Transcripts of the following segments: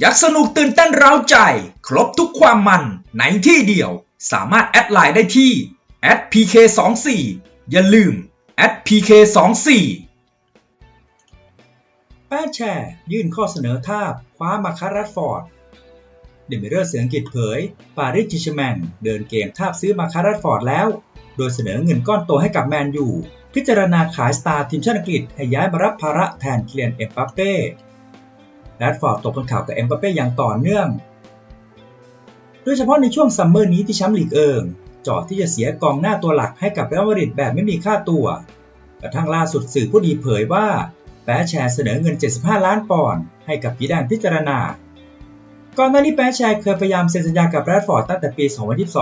อยากสนุกตื่นเต้นเร้าใจ ครบทุกความมันในที่เดียว สามารถแอดไลน์ได้ที่ @pk24 อย่าลืม @pk24 แป้แชร์ ยื่นข้อเสนอทาบคว้ามาคารัตฟอร์ด เดมิเรอร์เสียงกิจเผย ปาริสจิชแมงเดินเกมทาบซื้อมาคารัตฟอร์ดแล้ว โดยเสนอเงินก้อนโตให้กับแมนยูพิจารณาขายสตาร์ทีมชาติอังกฤษให้ย้ายมารับภาระแทนเคลียนเอ็มบัปเป้ แรดฟอร์ดตกเป็นข่าวกับเอ็มบัปเป้อย่างต่อเนื่อง โดยเฉพาะในช่วงซัมเมอร์นี้ที่แชมป์ลีกเอิงจอดที่จะเสียกองหน้าตัวหลักให้กับเรอัลมาดริดแบบไม่มีค่าตัวกระทั่งล่าสุดสื่อผู้ดีเผยว่าแปะแชร์เสนอเงิน 75 ล้านปอนด์ให้กับพีดานพิจารณา ก่อนหน้านี้แปะแชร์เคยพยายามเซ็นสัญญากับแรดฟอร์ดตั้งแต่ปี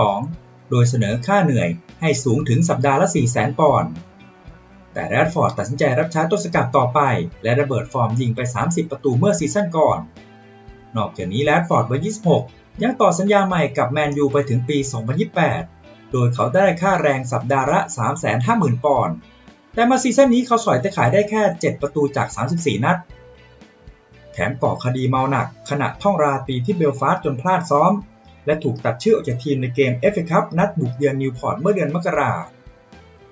2022 โดยเสนอค่าเหนื่อยให้สูงถึงสัปดาห์ละ 400,000 ปอนด์ แต่แรดฟอร์ดตัดสินใจรับใช้ต้นสกัดต่อไป และระเบิดฟอร์มยิงไป 30 ประตูเมื่อซีซั่นก่อน นอกจากนี้แรดฟอร์ดวัย26 ยังต่อสัญญาใหม่กับแมนยูไปถึงปี 2028 โดยเขาได้ค่าแรงสัปดาห์ละ 350,000 ปอนด์ แต่มาซีซั่นนี้เขาสอยแต่ขายได้แค่ 7 ประตูจาก 34 นัด แถมก่อคดีเมาหนัก ขณะท่องราตรีที่เบลฟาสต์จนพลาดซ้อม และถูกตัดชื่อออกจากทีมในเกม FA คัพนัดบุกเยือนนิวพอร์ตเมื่อเดือนมกรา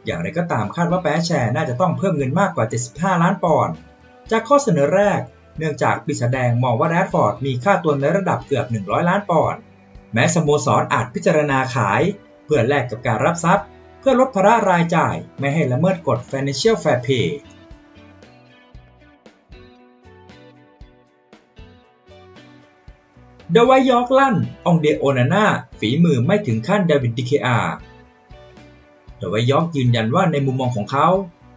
อย่างไรก็ตามคาดว่าแปะแชร์น่าจะต้องเพิ่มเงินมากกว่า 75 ล้านปอนด์จากข้อเสนอแรก เนื่องจากปีศาจแดงมองว่าแรดฟอร์ดมีค่าตัวในระดับเกือบ 100 ล้านปอนด์แม้สโมสรอาจพิจารณาขาย เพื่อแลกกับการรับทรัพย์ เพื่อลดภาระรายจ่าย ไม่ให้ละเมิดกฎ Financial Fair Play เดวายยอร์กลั่นองเดโอนาน่าฝีมือไม่ถึงขั้นเดวิดดิเคอา เดวายยอกยืนยันว่าในมุมมองของเขา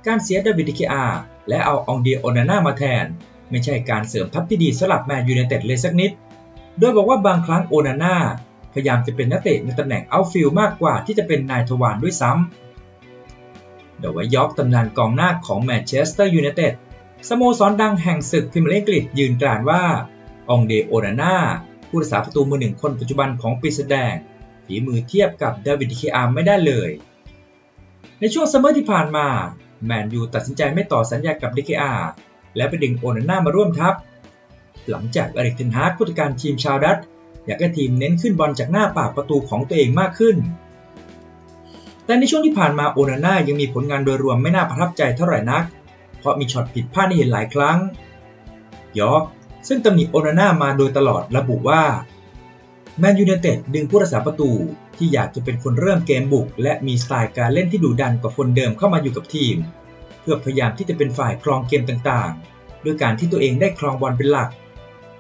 การเสียเดวิดดิเคอาและเอาองเดโอนาน่ามาแทน ไม่ใช่การเสริมทัพที่ดีสำหรับแมนยูไนเต็ดเลยสักนิด โดยบอกว่าบางครั้งโอนาน่าพยายามจะเป็นนักเตะในตำแหน่งเอาฟิลมากกว่าที่จะเป็นนายทวารด้วยซ้ำเดวายยอกตำนานกองหน้าของแมนเชสเตอร์ยูไนเต็ดสโมสรดังแห่งศึกพรีเมียร์ลีกฤษยืนกรานว่าองเดโอนาน่าผู้รักษาประตูมือหนึ่งคนปัจจุบันของปีศาจแดงฝีมือเทียบกับเดวิดเคอาร์ไม่ได้เลย ในช่วงซัมเมอร์ที่ผ่านมา แมนยูตัดสินใจไม่ต่อสัญญากับดิเคอาและไปดึงโอนาน่ามาร่วมทัพ หลังจากอริกเทนฮาร์กผู้จัดการทีมชาวดัตอยากให้ทีมเน้นขึ้นบอลจากหน้าปากประตูของตัวเองมากขึ้น แต่ในช่วงที่ผ่านมาโอนาน่ายังมีผลงานโดยรวมไม่น่าประทับใจเท่าไหร่นัก เพราะมีช็อตผิดพลาดที่เห็นหลายครั้ง ยอร์กซึ่งตำหนิโอนาน่ามาโดยตลอดระบุว่า แมนยูไนเต็ดดึงผู้รักษาประตู ที่อยากจะเป็นคนเริ่มเกมบุก และมีสไตล์การเล่นที่ดุดันกว่าคนเดิมเข้ามาอยู่กับทีม เพื่อพยายามที่จะเป็นฝ่ายครองเกมต่างๆ ด้วยการที่ตัวเองได้ครองบอลเป็นหลัก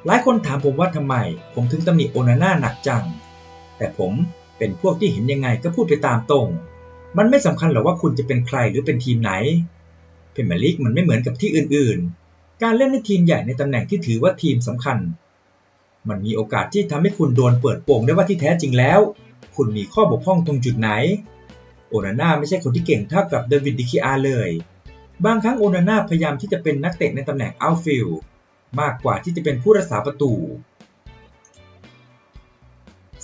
หลายคนถามผมว่าทำไม ผมถึงตำหนิโอนาน่าหนักจัง แต่ผมเป็นพวกที่เห็นยังไงก็พูดไปตามตรง มันไม่สำคัญหรอกว่าคุณจะเป็นใครหรือเป็นทีมไหนเพมเมลิกมันไม่เหมือนกับที่อื่นๆ การเล่นในทีมใหญ่ในตำแหน่งที่ถือว่าทีมสำคัญ มันมีโอกาสที่ทำให้คุณโดนเปิดโปงได้ว่าที่แท้จริงแล้ว คุณมีข้อบกพร่องตรงจุดไหน โอนาน่าไม่ใช่คนที่เก่งเท่ากับเดวิดดิคิอาเลย บางครั้งโอนาน่าพยายามที่จะเป็นนักเตะในตำแหน่งอัลฟิลมากกว่าที่จะเป็นผู้รักษาประตู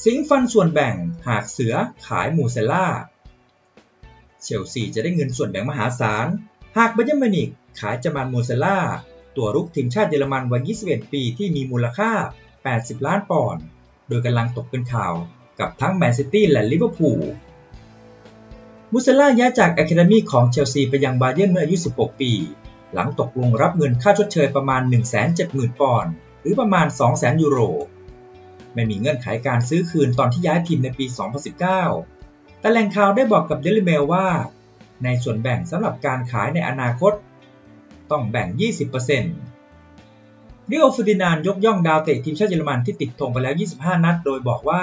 สิงฟันส่วนแบ่งหากเสือขายมูเซล่า เชลซีจะได้เงินส่วนแบ่งมหาศาล หากบาเยร์มินิกขายจามานมูเซล่า ตัวรุกทีมชาติเยอรมันวัย21 ปีที่มีมูลค่า 80 ล้านปอนด์ โดยกำลังตกเป็นข่าวกับทั้งแมนซิตี้และลิเวอร์พูล มูเซล่าย้ายจากอะคาเดมีของเชลซีไปยังบาเยิร์นเมื่ออายุ 16 ปี หลังตกลงรับเงินค่าชดเชยประมาณ 170,000 ปอนด์ หรือประมาณ 200,000 ยูโร ไม่มีเงื่อนไขการซื้อคืนตอนที่ย้ายทีมในปี 2019 แต่แหล่งข่าวได้บอกกับเดลิเมลว่า ในส่วนแบ่งสำหรับการขายในอนาคต ต้องแบ่ง 20% ริโอฟูดินานยกย่องดาวเตะทีมชาติเยอรมันที่ติดธงไปแล้ว 25 นัด โดยบอกว่า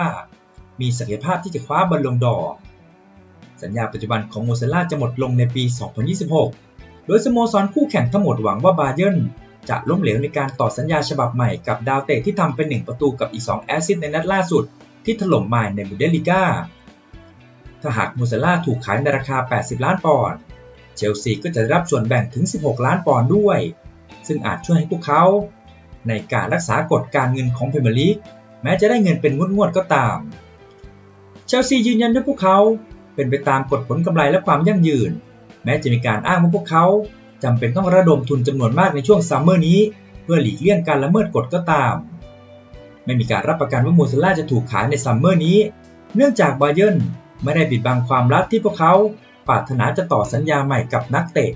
มีศักยภาพที่จะคว้าบอลลงดอสัญญาปัจจุบันของโมเซล่าจะหมดลงในปี 2026 โดยสโมสรคู่แข่งทั้งหมดหวังว่าบาเยิร์นจะล้มเหลวในการต่อสัญญาฉบับใหม่กับดาวเตะที่ทำเป็น1ประตูกับอีก 2 แอสซิสต์ในนัดล่าสุด ที่ถล่มมายในบูเดลิก้าถ้าหากมูเซล่าถูกขายในราคา 80 ล้านปอนด์เชลซีก็จะได้รับส่วนแบ่งถึง 16 ล้านปอนด์ด้วย ซึ่งอาจช่วยให้พวกเขา ในการรักษากฎการเงินของพรีเมียร์ลีกแม้จะได้เงินเป็นงวดๆก็ตาม เชลซียืนยันว่าพวกเขาเป็นไปตามกฎผลกำไรและความยั่งยืน แม้จะมีการอ้างว่าพวกเขาจำเป็นต้องระดมทุนจำนวนมากในช่วงซัมเมอร์นี้ เพื่อหลีกเลี่ยงการละเมิดกฎก็ตาม ไม่มีการรับประกันว่ามูซาล่าจะถูกขายในซัมเมอร์นี้ เนื่องจากบาเยิร์นไม่ได้ปิดบังความลับที่พวกเขาปรารถนาจะต่อสัญญาใหม่กับนักเตะ